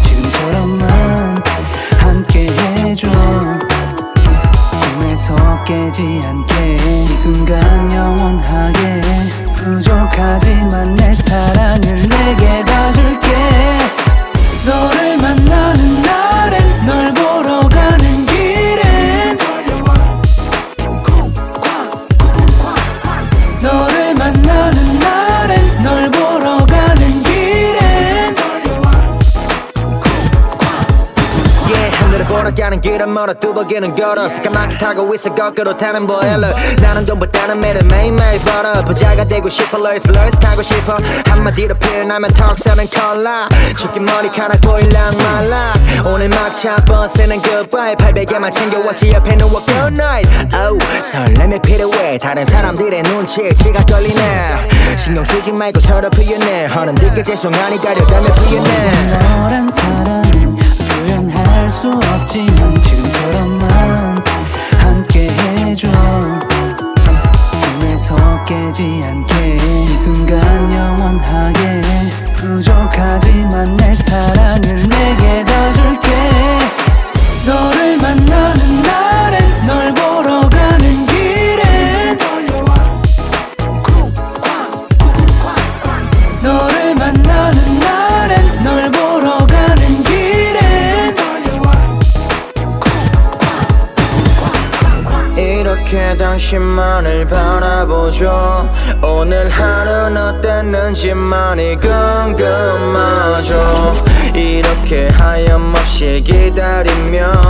지금처럼만 함께 해줘. 꿈에서 깨지 않게 이 순간 영원하게 부족하지만 내 사랑을 내게 가는 길은 멀어 뚜벅이는 걸어. 새까맣게 타고 있어 거꾸로 타는 보일러. 나는 돈보다는 매일 매일매일 벌어. 부자가 되고 싶어 럴스 럴스 타고 싶어. 한마디로 표현하면 턱서는 컬러 춥게 머리카락 보일랑 말라. 오늘 막차 버스는 goodbye. 800에만 챙겨왔지 옆에 누워 good night. Oh, 설렘이 필요해. 다른 사람들의 눈치에 지가 걸리네. 신경 쓰지 말고 서로 표현해. 하는 네게 죄송하니 가려가며 표현해. 너란 사람은 표현 할 수 없지만 지금처럼만 함께 해줘. 꿈에서 깨지 않게 이 순간 영원하게 부족하지 이렇게 당신만을 바라보죠? 오늘 하루는 어땠는지 많이 궁금하죠. 이렇게 하염없이 기다리며